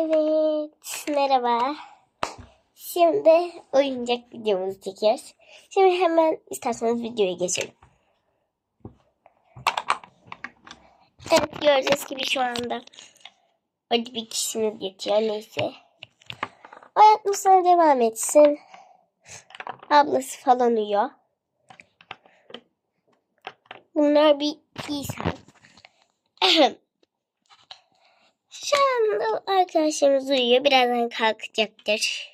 Evet, merhaba. Şimdi oyuncak videomuzu çekiyoruz. Şimdi hemen isterseniz videoya geçelim. Evet, gördüğünüz gibi şu anda hadi bir kişimiz geçiyor neyse. O yatmasına devam etsin. Ablası falan uyuyor. Bunlar bir insan. Şu anda arkadaşlarımız uyuyor. Birazdan kalkacaktır.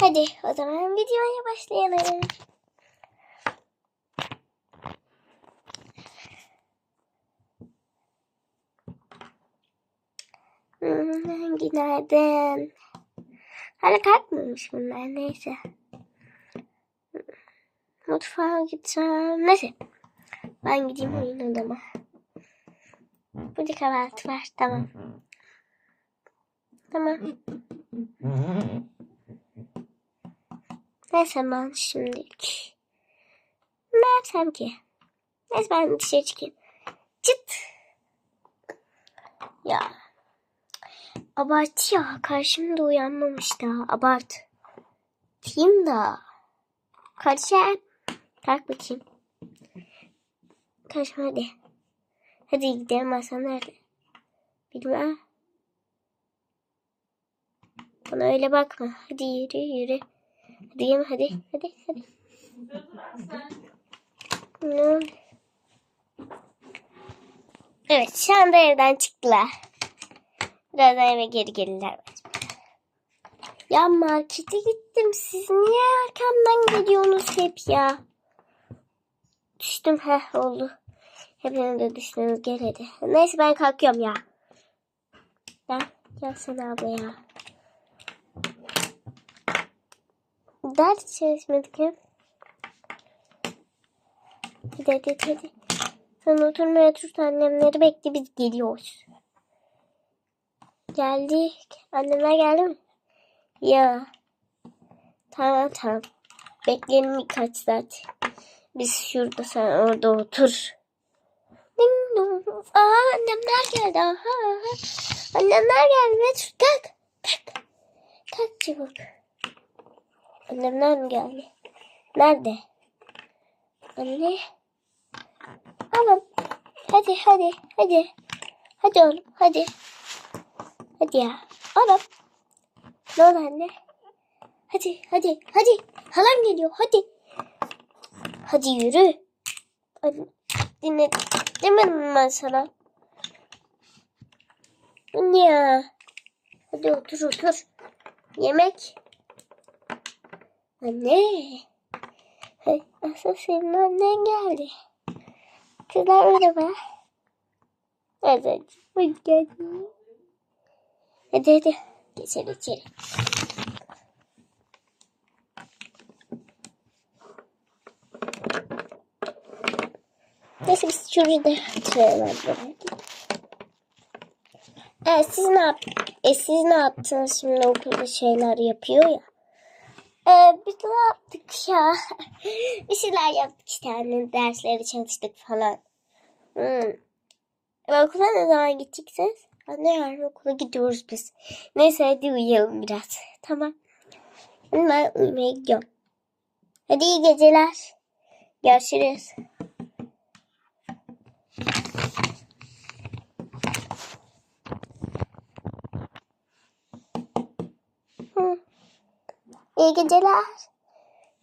Hadi o zaman videoya başlayalım. Hmm, günaydın. Hala kalkmamış bunlar neyse. Mutfağa gideceğim. Neyse. Ben gideyim oyun odama. Burada kahvaltı var. Tamam. Tamam. Neyse ben şimdilik. Ne yapsam ki? Neyse ben dışarı çıkayım. Çıt. Ya. Abart ya. Karşımda uyanmamış daha. Abart. Diyeyim da. Kardeşim. Kalk bakayım. Kardeşim hadi. Hadi gidelim Hasan nerede? Bilmem. Bana öyle bakma. Hadi yürü yürü. Hadi yeme hadi. Hadi hadi. Evet şu anda evden çıktılar. Birazdan eve geri gelirler. Ya markete gittim. Siz niye arkamdan geliyorsunuz hep ya? Düştüm heh oldu. Hepiniz de düştünüz gel hadi. Neyse ben kalkıyorum ya. Gel. Gel sen abla ya. Ders çalışmadık hep. Hadi hadi hadi. Sen oturmaya tut annemleri bekle biz geliyoruz. Geldik. Annemler geldi mi? Ya. Tamam tamam. Bekleyelim birkaç saat. Biz şurada sen orada otur. Aa annemler geldi. Aha, aha. Annemler geldi. Betül kalk. Kalk. Kalk çabuk. Annemler mi geldi? Nerede? Anne. Oğlum. Hadi hadi hadi. Hadi oğlum hadi. Hadi ya. Oğlum. Ne oldu anne? Hadi hadi hadi. Halam geliyor hadi. Hadi yürü. Hadi. Dinle. Demedim ben sana. Ya. Hadi otur otur. Yemek. Anne. Asıl senin annen geldi. Kızlar merhaba. Evet. Hoş geldin. Hadi hadi. Geçelim içeri. Neyse biz şurada oturalım. Evet siz ne yap e, siz ne yaptınız şimdi okulda şeyler yapıyor ya. Ee, biz ne yaptık ya? bir şeyler yaptık işte annem dersleri çalıştık falan. Hmm. E, okula ne zaman gideceksiniz? Anne yarın okula gidiyoruz biz. Neyse hadi uyuyalım biraz. Tamam. Ben uyumaya gidiyorum. Hadi iyi geceler. Görüşürüz. İyi geceler.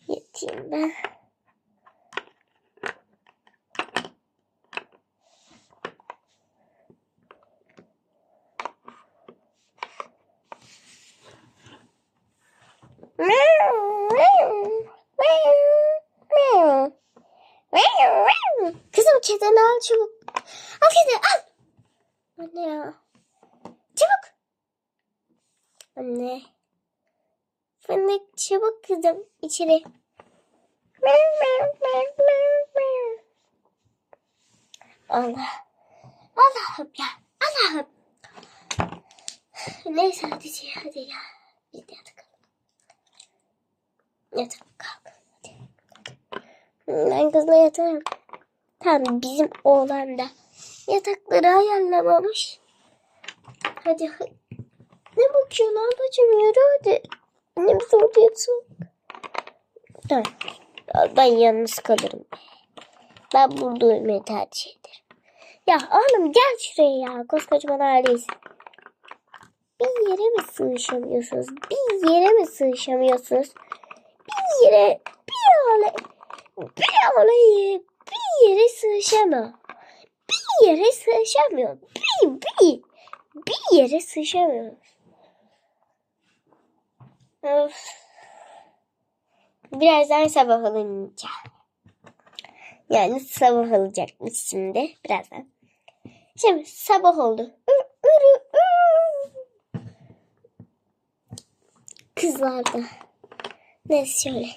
Yatayım ben. Kızım kedini al çabuk. Al kedi al. Anne ya. Çabuk. Anne. Fındık çabuk kızım içeri. Allah. Allah'ım ya. Allah'ım. Neyse hadi hadi ya. Biz de yatalım. Yatalım kalk. Hadi. Ben kızla yatarım. Tamam bizim oğlan da yatakları ayarlamamış. Hadi Ne bakıyor lan bacım yürü hadi. Orada yatalım. Tamam. Ben yalnız kalırım. Ben burada uyumayı tercih ederim. Ya oğlum gel şuraya ya. Koskocaman aileyiz. Bir yere mi sığışamıyorsunuz? Bir yere mi sığışamıyorsunuz? Bir yere, bir olay, bir olayı, bir yere sığışamıyor. Bir yere sığışamıyor. Bir, bir, bir yere sığışamıyor. Of. Birazdan sabah olunca. Yani sabah olacakmış şimdi birazdan. Şimdi sabah oldu. Ür, ürü, ür. Kızlar da. Neyse şöyle.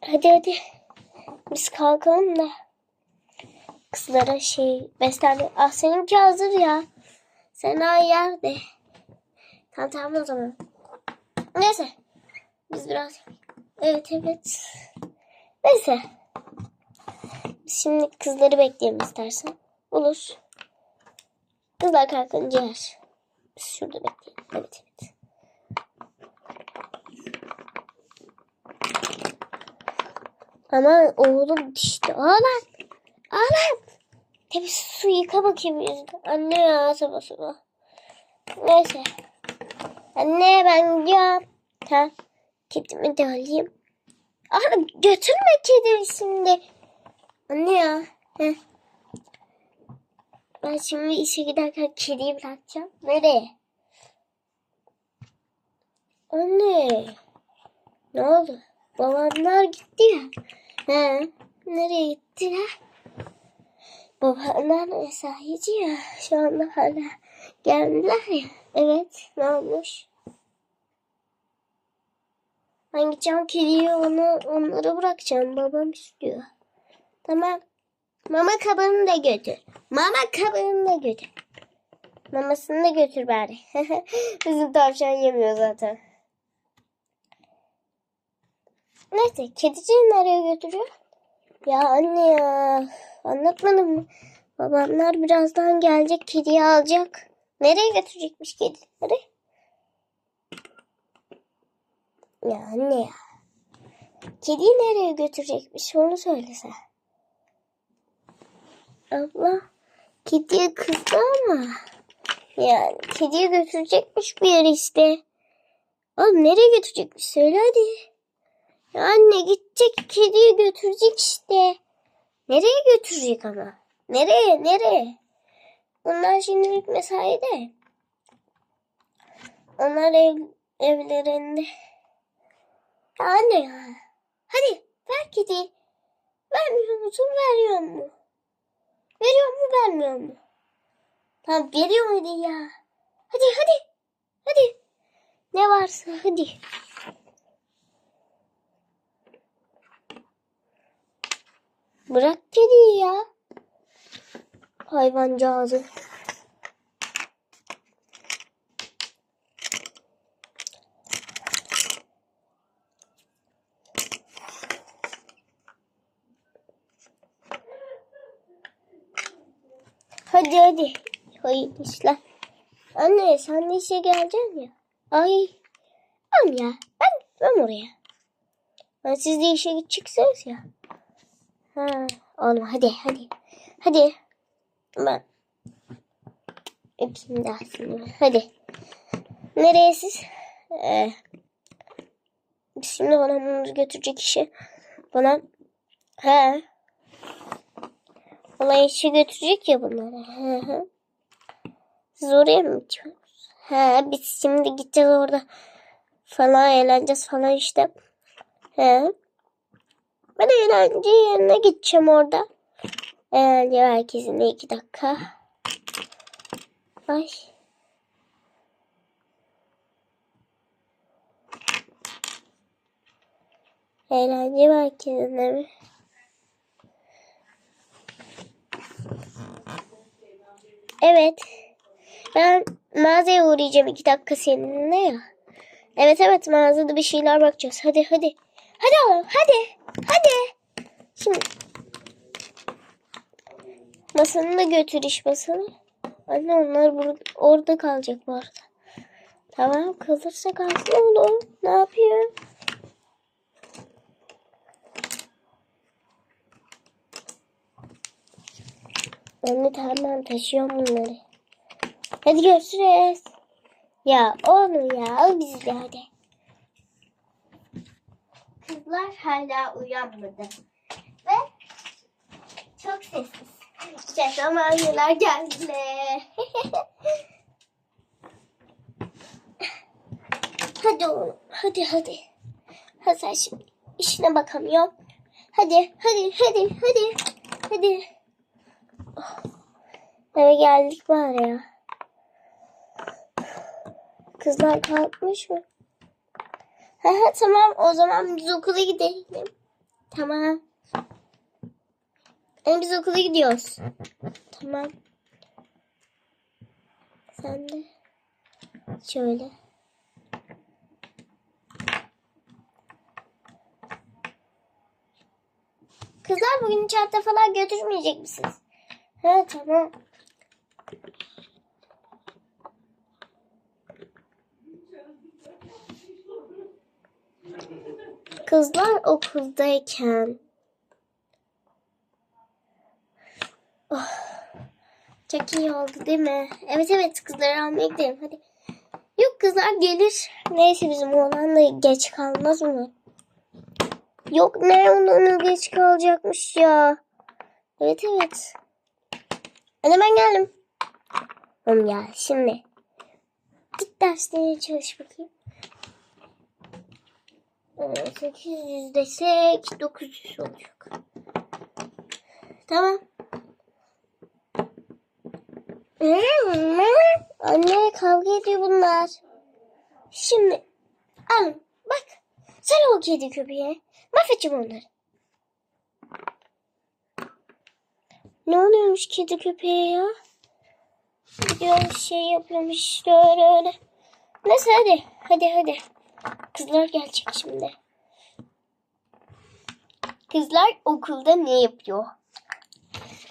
Hadi hadi. Biz kalkalım da. Kızlara şey beslenme. Ah seninki hazır ya. Sen daha yerde. Tamam tamam o zaman. Neyse. Biz biraz... Evet evet. Neyse. Şimdi kızları bekleyelim istersen. Olur. Kızlar kalkınca yer. Biz şurada bekleyelim. Evet evet. Ama oğlum işte ağlar. Ağlar. Tabii su yıka bakayım yüzüne. Anne ya sabah sabah. Neyse. Anne ben gidiyorum. Ha. Kedimi de alayım. Oğlum götürme kedimi şimdi. Anne ya. Heh. Ben şimdi işe giderken kediyi bırakacağım. Nereye? Anne. Ne oldu? Babamlar gitti ya. He. Nereye gittiler? Babamlar mesaici ya. Şu anda hala geldiler ya. Evet. Ne olmuş? Ben gideceğim kediyi onu, onlara bırakacağım. Babam istiyor. Tamam. Mama kabını da götür. Mama kabını da götür. Mamasını da götür bari. Bizim tavşan yemiyor zaten. Neyse kediciyi nereye götürüyor? Ya anne ya. Anlatmadım mı? Babamlar birazdan gelecek kediyi alacak. Nereye götürecekmiş kedileri? Ya anne ya. Kediyi nereye götürecekmiş onu söylese. Abla kediye kızdı ama. Yani kediyi götürecekmiş bir yere işte. Oğlum nereye götürecekmiş söyle hadi. Anne gidecek kediyi götürecek işte. Nereye götürecek ama? Nereye nereye? Onlar şimdilik mesaide. Onlar ev, evlerinde. Ya anne ya. Hadi ver kediyi. Vermiyor musun veriyor mu? Veriyor mu vermiyor mu? Tamam veriyor hadi ya. Hadi hadi. Hadi. Ne varsa hadi. Bırak kediyi ya. Hayvancağızı. Hadi hadi. Hayırlı işler. Anne sen de işe geleceksin ya. Ay. Tamam ya. Ben gitmem oraya. Ben siz de işe gideceksiniz ya. Ha, oğlum hadi hadi. Hadi. Ben. Öpeyim daha seni. Hadi. Nereye siz? Ee, şimdi bana bunu götürecek işi. Bana he. Bana işe götürecek ya bunları. Hı hı. Siz oraya mı gidiyorsunuz? He, biz şimdi gideceğiz orada falan eğleneceğiz falan işte. He. Ben eğlence yerine gideceğim orada. Eğlence merkezinde iki dakika. Ay. Eğlence merkezinde mi? Evet. Ben mağazaya uğrayacağım iki dakika seninle ya. Evet evet mağazada bir şeyler bakacağız. Hadi hadi. Hadi oğlum hadi. Hadi. Şimdi masanı da götür iş masanı. Anne onlar burada, orada kalacak bu arada. Tamam kalırsa kalsın oğlum. Ne yapıyor? Anne tamam taşıyorum bunları. Hadi görüşürüz. Ya oğlum ya al bizi de hadi. Kızlar hala uyanmadı. Ve çok sessiz. İşte zamanlar geldiler. hadi oğlum hadi hadi. Hasan şimdi işine bakamıyor. Hadi hadi hadi hadi. Hadi. Oh, Eve geldik bari ya. Kızlar kalkmış mı? Tamam o zaman biz okula gidelim. Tamam. Yani biz okula gidiyoruz. Tamam. Sen de şöyle. Kızlar bugün çanta falan götürmeyecek misiniz? Ha tamam. Kızlar okuldayken. Oh, çok iyi oldu değil mi? Evet evet kızları almaya gidelim hadi. Yok kızlar gelir. Neyse bizim oğlan da geç kalmaz mı? Yok ne onun geç kalacakmış ya. Evet evet. Anne ben geldim. Oğlum ya şimdi. Git derslerine çalış bakayım. Ee, 800 desek 900 olacak. Tamam. Anne kavga ediyor bunlar. Şimdi alın bak. Sen o kedi köpeğe. Mahvedeceğim onları. Ne oluyormuş kedi köpeğe ya? Gidiyor şey yapıyormuş öyle öyle. Neyse hadi. Hadi hadi. Kızlar gelecek şimdi. Kızlar okulda ne yapıyor?